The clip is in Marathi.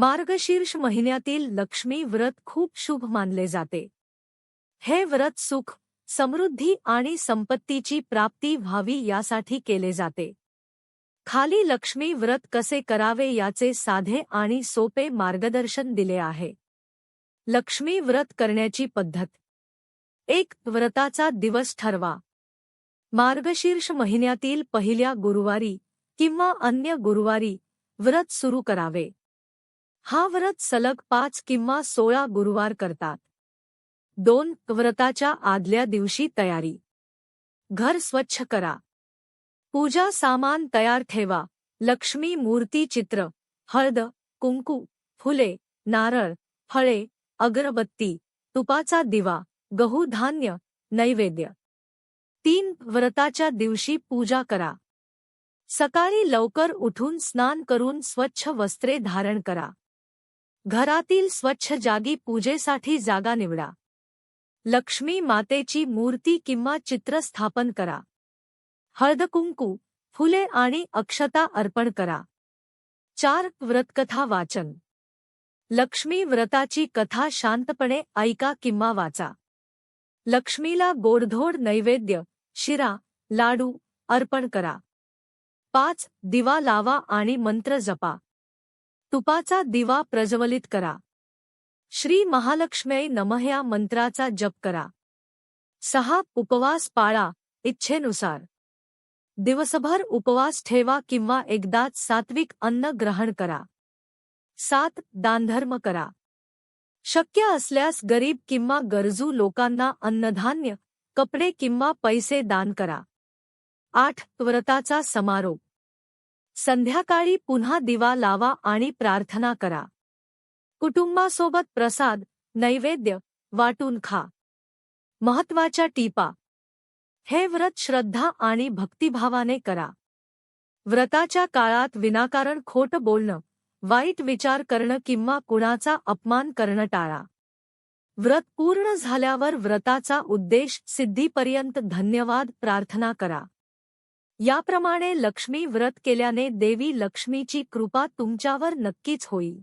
मार्गशीर्ष महिन्यातील लक्ष्मी व्रत खूप शुभ मानले जाते. हे व्रत सुख समृद्धी आणि संपत्तीची प्राप्ती व्हावी यासाठी केले जाते. खाली लक्ष्मी व्रत कसे करावे याचे साधे आणि सोपे मार्गदर्शन दिले आहे. लक्ष्मी व्रत करण्याची पद्धत. एक व्रताचा दिवस ठरवा. मार्गशीर्ष महिन्यातील पहिल्या गुरुवारी किंवा अन्य गुरुवारी व्रत सुरू करावे. हा व्रत सलग पाच किंवा सोळा गुरुवार करतात. दोन व्रताच्या आदल्या दिवशी तयारी. घर स्वच्छ करा. पूजा सामान तयार ठेवा. लक्ष्मी मूर्ती चित्र हळद कुंकू फुले नारळ फळे अगरबत्ती तुपाचा दिवा गहू धान्य नैवेद्य. तीन व्रताच्या दिवशी पूजा करा. सकाळी लवकर उठून स्नान करून स्वच्छ वस्त्रे धारण करा. घरातील स्वच्छ जागी पूजेसाठी जागा निवडा. लक्ष्मी मातेची मूर्ती किंवा चित्र स्थापन करा. हळदकुंकू फुले आणि अक्षता अर्पण करा. चार व्रतकथा वाचन. लक्ष्मी व्रताची कथा शांतपणे ऐका किंवा वाचा. लक्ष्मीला गोडधोड नैवेद्य शिरा लाडू अर्पण करा. पाच दिवा लावा आणि मंत्र जपा. तुपाचा दिवा प्रज्वलित करा. श्री महालक्ष्मी नमः या मंत्राचा जप करा. सहा उपवास पाळा इच्छेनुसार. दिवसभर उपवास ठेवा किंवा एकदाच सात्विक अन्न ग्रहण करा. सात दानधर्म करा. शक्य असल्यास गरीब किंवा गरजू लोकांना अन्नधान्य कपडे किंवा पैसे दान करा. आठ व्रताचा समारोप. संध्याकाळी पुन्हा दिवा लावा आणि प्रार्थना करा. कुटुंबासोबत प्रसाद नैवेद्य वाटून खा. महत्त्वाच्या टीपा. हे व्रत श्रद्धा आणि भक्तिभावाने करा. व्रताच्या काळात विनाकारण खोट बोलणं वाईट विचार करणं किंवा कुणाचा अपमान करणं टाळा. व्रत पूर्ण झाल्यावर व्रताचा उद्देश सिद्धीपर्यंत धन्यवाद प्रार्थना करा. याप्रमाणे लक्ष्मी व्रत केल्याने देवी लक्ष्मीची कृपा तुमच्यावर नक्कीच होईल.